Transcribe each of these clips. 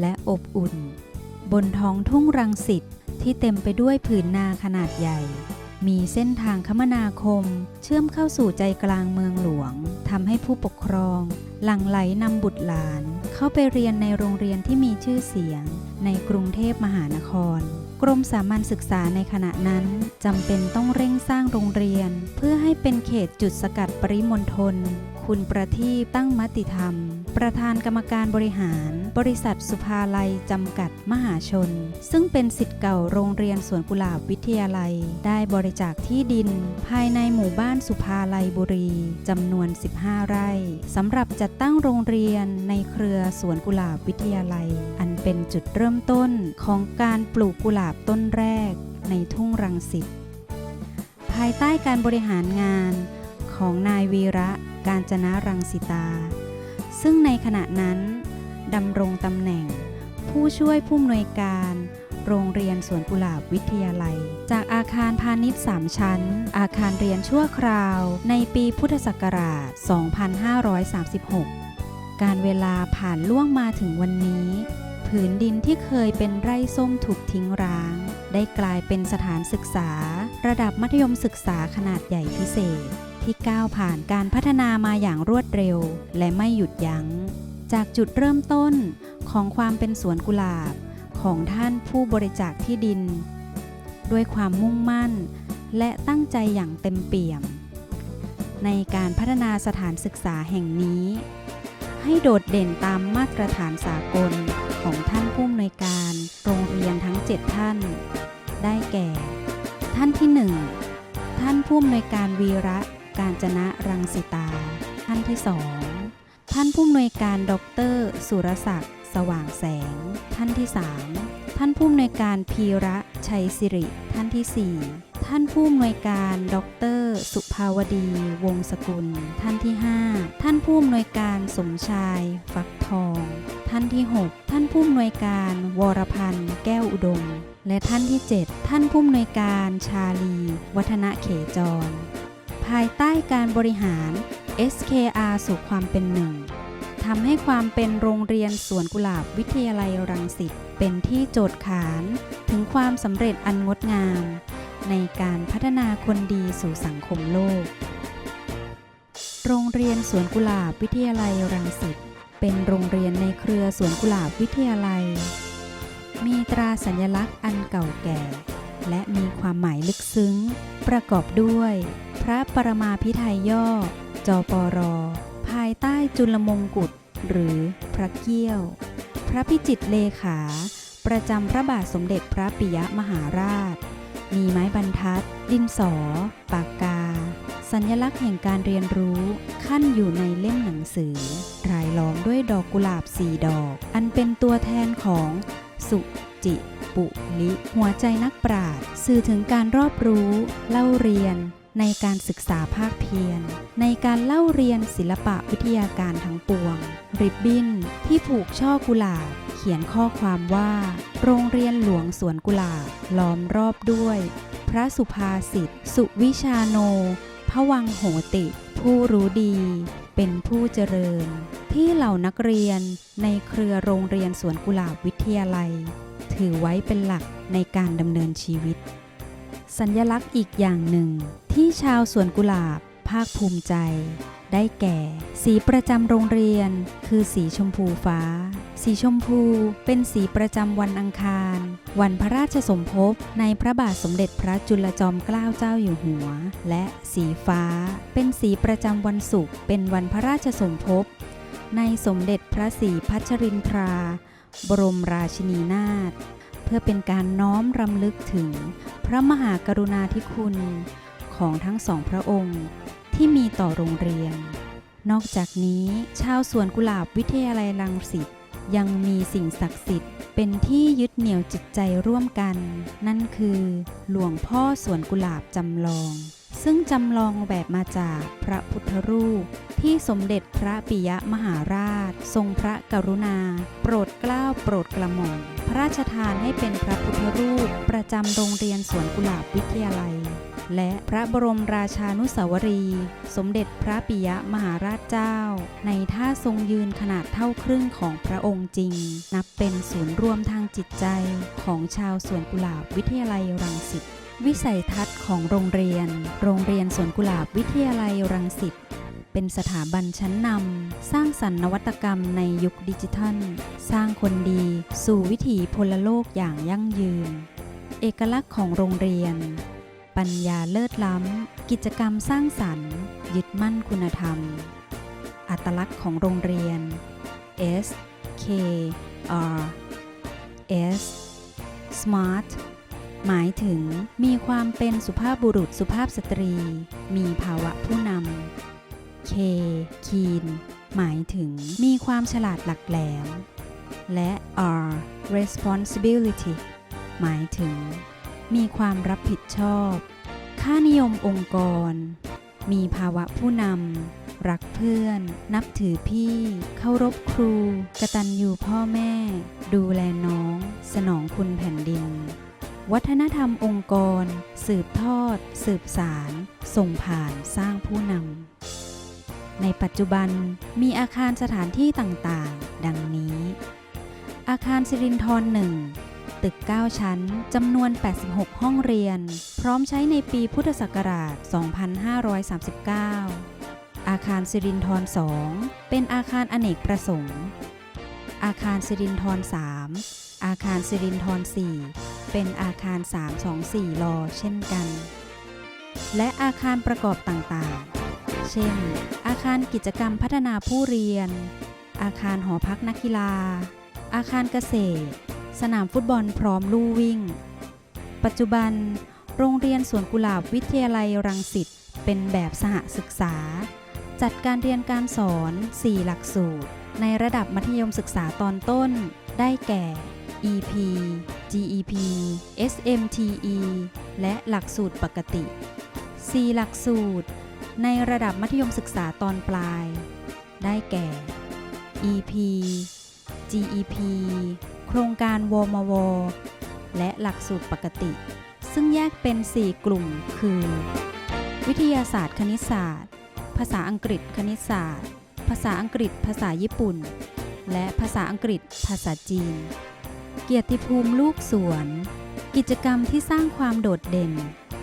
และอบอุ่น บนท้องทุ่งรังสิตที่เต็มไปด้วยผืนนาขนาดใหญ่ มีเส้นทางคมนาคม เชื่อมเข้าสู่ใจกลางเมืองหลวงทำให้ผู้ปกครอง หลั่งไหลนำบุตรหลาน เข้าไปเรียนในโรงเรียนที่มีชื่อเสียง ในกรุงเทพมหานครกรมสามัญศึกษาในขณะนั้นจำเป็นต้องเร่งสร้างโรงเรียน เพื่อให้เป็นเขตจุดสกัดปริมณฑลคุณประทีปตั้งมติธรรม ประธานกรรมการบริหาร บริษัทสุภาลัยจำกัดมหาชน ซึ่งเป็นสิทธิ์เก่าโรงเรียนสวนกุหลาบวิทยาลัย ได้บริจาคที่ดิน ภายในหมู่บ้านสุภาลัยบุรีจำนวน 15 ไร่สำหรับจัดตั้งโรงเรียนในเครือสวนกุหลาบวิทยาลัย อันเป็นจุดเริ่มต้นของการปลูกกุหลาบต้นแรก ในทุ่งรังสิตภายใต้การบริหารงานของนายวีระการจนะรังสิตา ซึ่งในขณะนั้นดำรงตำแหน่ง ผู้ช่วยผู้อำนวยการ โรงเรียนสวนกุหลาบวิทยาลัย จากอาคารพาณิชย์ 3 ชั้น อาคารเรียนชั่วคราว ในปีพุทธศักราช 2536 การเวลาผ่านล่วงมาถึงวันนี้ ผืนดินที่เคยเป็นไร่ส้มถูกทิ้งร้าง ได้กลายเป็นสถานศึกษา ระดับมัธยมศึกษาขนาดใหญ่พิเศษ ที่ก้าวผ่านการพัฒนามาอย่างรวดเร็ว และไม่หยุดยัง้ง จากจุดเริ่มต้นของความเป็นสวนกุหลาบของท่านผู้บริจาคที่ดิน ด้วยความมุ่งมั่น และตั้งใจอย่างเต็มเปี่ยม ในการพัฒนาสถานศึกษาแห่งนี้ ให้โดดเด่นตามมาตรฐานสากลของท่านผู้อำนวยการโรงเรียนทั้ง 7 ท่าน ได้แก่ ท่านที่ 1 ท่านผู้อำนวยการวีระ การจนะรังสิตา ท่านที่2ท่านผู้อำนวยการดร สุรศักดิ์สว่างแสง ท่านที่3ท่านผู้อำนวยการพีระชัยสิริ ท่านที่4ท่านผู้อำนวยการดร สุภาวดี วงศกุล ท่านที่ 5 ท่านผู้อำนวยการสมชาย ฟักทอง ท่านที่ 6 ท่านผู้อำนวยการวรพันธ์แก้วอุดม และท่านที่ 7 ท่านผู้อำนวยการชาลี วัฒนะเขจร ภายใต้การบริหาร SKR สู่ความเป็นหนึ่งทำให้ความเป็นโรงเรียนสวนกุหลาบวิทยาลัยรังสิตเป็นที่โจทย์ขานถึงความสำเร็จอันงดงาม ในการพัฒนาคนดีสู่สังคมโลก โรงเรียนสวนกุหลาบวิทยาลัยรังสิตเป็นโรงเรียนในเครือสวนกุหลาบวิทยาลัย มีตราสัญลักษณ์อันเก่าแก่ และมีความหมายลึกซึ้ง ประกอบด้วย ระปรมาพิไทยย่อ จปร ภายใต้จุลมงกุฎหรือพระเกี้ยว พระพิจิตรเลขา ประจำพระบาทสมเด็จพระปิยมหาราช มีไม้บรรทัด ดินสอ ปากกา สัญลักษณ์แห่งการเรียนรู้ขั้นอยู่ในเล่มหนังสือ รายล้อมด้วยดอกกุหลาบสี่ดอก อันเป็นตัวแทนของสุจิปุลิหัวใจนักปราชญ์สื่อถึงการรอบรู้ เล่าเรียน ในการศึกษาภาคเพียร ในการเล่าเรียนศิลปะวิทยาการทั้งปวง ริบบิ้นที่ผูกช่อกุหลาบ เขียนข้อความว่า โรงเรียนหลวงสวนกุหลาบล้อมรอบด้วย พระสุภาษิตสุวิชาโนพวังโหติ ผู้รู้ดี เป็นผู้เจริญ ที่เหล่านักเรียนในเครือโรงเรียนสวนกุหลาบวิทยาลัย ถือไว้เป็นหลักในการดำเนินชีวิต สัญญลักษณ์อีกอย่างหนึ่ง ที่ชาวสวนกุหลาบ ภาคภูมิใจ ได้แก่ สีประจำโรงเรียน คือสีชมพูฟ้า สีชมพูเป็นสีประจำวันอังคาร วันพระราชสมภพในพระบาทสมเด็จพระจุลจอมเกล้าเจ้าอยู่หัว และสีฟ้า เป็นสีประจำวันศุกร์เป็นวันพระราชสมภพในสมเด็จพระศรีพัชรินทรา บรมราชินีนาถเพื่อเป็นการน้อมรำลึกถึงพระมหากรุณาธิคุณ ของทั้งสองพระองค์ที่มีต่อโรงเรียน นอกจากนี้ชาวสวนกุหลาบวิทยาลัยลังสิตยังมีสิ่งศักดิ์สิทธิ์ เป็นที่ยึดเหนี่ยวจิตใจร่วมกัน นั่นคือ หลวงพ่อสวนกุหลาบจำลอง ซึ่งจำลองแบบมาจากพระพุทธรูป ที่สมเด็จพระปิยมหาราช ทรงพระกรุณา โปรดเกล้าโปรดกระหม่อมพระราชทานให้เป็นพระพุทธรูป ประจำโรงเรียนสวนกุหลาบวิทยาลัย และพระบรมราชานุสาวรี สมเด็จพระปิยมหาราชเจ้า ในท่าทรงยืนขนาดเท่าครึ่งของพระองค์จริง นับเป็นศูนย์รวมทางจิตใจของชาวสวนกุหลาบวิทยาลัยรังสิต วิสัยทัศน์ของโรงเรียน โรงเรียนสวนกุหลาบวิทยาลัยรังสิต เป็นสถาบันชั้นนำ สร้างสรรค์นวัตกรรมในยุคดิจิทัล สร้างคนดี สู่วิถีพลโลกอย่างยั่งยืน เอกลักษณ์ของโรงเรียน ปัญญาเลิศล้ำ กิจกรรมสร้างสรรค์ ยึดมั่นคุณธรรม อัตลักษณ์ของโรงเรียน S K R S Smart หมายถึงมีความเป็นสุภาพบุรุษสุภาพสตรี มีภาวะผู้นำ K Keen หมายถึงมีความฉลาดหลักแหลม และ R Responsibility หมายถึง มีความรับผิดชอบ ค่านิยมองค์กร มีภาวะผู้นำ รักเพื่อน นับถือพี่ เคารพครูกตัญญูพ่อแม่ ดูแลน้อง สนองคุณแผ่นดิน วัฒนธรรมองค์กร สืบทอด สืบสาร ส่งผ่านสร้างผู้นำ ในปัจจุบันมีอาคารสถานที่ต่างๆ ดังนี้ อาคารสิรินทรหนึ่งตึก 9 ชั้น จำนวน 86 ห้องเรียน พร้อมใช้ในปีพุทธศักราช 2539 อาคารสิรินทร2เป็นอาคารอเนกประสงค์ อาคารสิรินทร3อาคารสิรินทร4 เป็นอาคาร 324รอเช่นกัน และอาคารประกอบต่างๆ เช่น อาคารกิจกรรมพัฒนาผู้เรียน อาคารหอพักนักกีฬา อาคารเกษตร สนามฟุตบอลพร้อมลู่วิ่ง ปัจจุบัน โรงเรียนสวนกุหลาบวิทยาลัยรังสิตเป็นแบบสหศึกษา จัดการเรียนการสอน 4 หลักสูตร ในระดับมัธยมศึกษาตอนต้น ได้แก่ EP GEP SMTE และหลักสูตรปกติ 4 หลักสูตร ในระดับมัธยมศึกษาตอนปลาย ได้แก่ EP GEP โครงการวมว และหลักสูตรปกติ ซึ่งแยกเป็น 4 กลุ่มคือ วิทยาศาสตร์คณิตศาสตร์ ภาษาอังกฤษคณิตศาสตร์ ภาษาอังกฤษภาษาญี่ปุ่น และภาษาอังกฤษภาษาจีน เกียรติภูมิลูกสวน กิจกรรมที่สร้างความโดดเด่น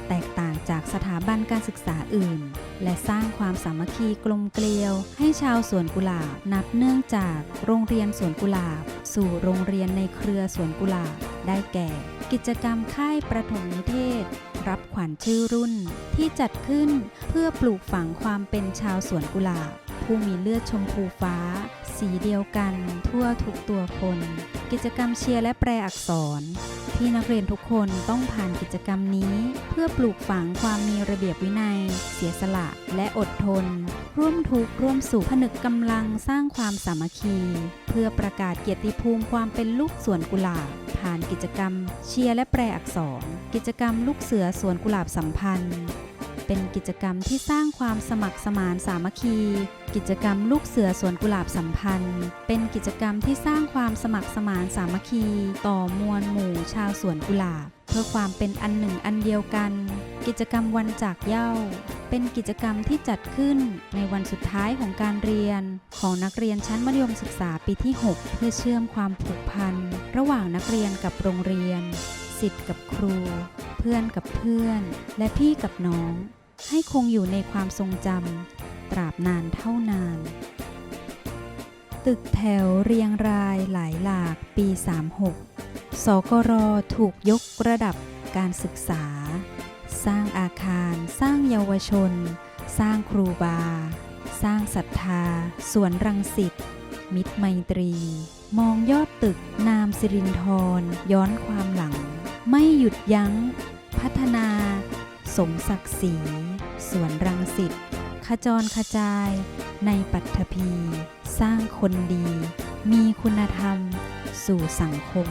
แตกต่างจากสถาบันการศึกษาอื่น และสร้างความสามัคคีกลมเกลียว ให้ชาวสวนกุหลาบนับเนื่องจากโรงเรียนสวนกุหลาบ สู่โรงเรียนในเครือสวนกุหลาบได้แก่ กิจกรรมค่ายประถมนิเทศ รับขวัญชื่อรุ่น ที่จัดขึ้นเพื่อปลูกฝังความเป็นชาวสวนกุหลาบ ผู้มีเลือดชมพูฟ้า สีเดียวกันทั่วทุกตัวคน กิจกรรมเชียร์และแปลอักษร ที่นักเรียนทุกคนต้องผ่านกิจกรรมนี้ เพื่อปลูกฝังความมีระเบียบวินัย เสียสละและอดทน ร่วมทุกข์ร่วมสุขผนึกกำลังสร้างความสามัคคี เพื่อประกาศเกียรติภูมิความเป็นลูกสวนกุหลาบผ่านกิจกรรม เชียร์และแปลอักษร กิจกรรมลูกเสือสวนกุหลาบสัมพันธ์ เป็นกิจกรรมที่สร้างความสมัครสมานสามัคคี กิจกรรมลูกเสือสวนกุหลาบสัมพันธ์ เป็นกิจกรรมที่สร้างความสมัครสมานสามัคคี ต่อมวลหมู่ชาวสวนกุหลาบ เพื่อความเป็นอันหนึ่งอันเดียวกัน กิจกรรมวันจากเย้า เป็นกิจกรรมที่จัดขึ้นในวันสุดท้ายของการเรียน ของนักเรียนชั้นมัธยมศึกษาปีที่ 6 เพื่อเชื่อมความผูกพัน ระหว่างนักเรียนกับโรงเรียน สิทธิ์กับครู พื่อนกับเพื่อน และพี่กับน้อง ให้คงอยู่ในความทรงจำตราบนานเท่านาน ตึกแถวเรียงรายหลายหลากปี 36 สกรถูกยกระดับการศึกษา สร้างอาคารสร้างเยาวชน สร้างครูบา สร้างศรัทธา สวนรังสิตมิตรไมตรี มองยอดตึกนามสิรินทรย้อนความหลัง ไม่หยุดยั้ง พัฒนา สมศักดิ์ศรีสวนรังสิตขจรขจาย ในปัตภี สร้างคนดี มีคุณธรรม สู่สังคม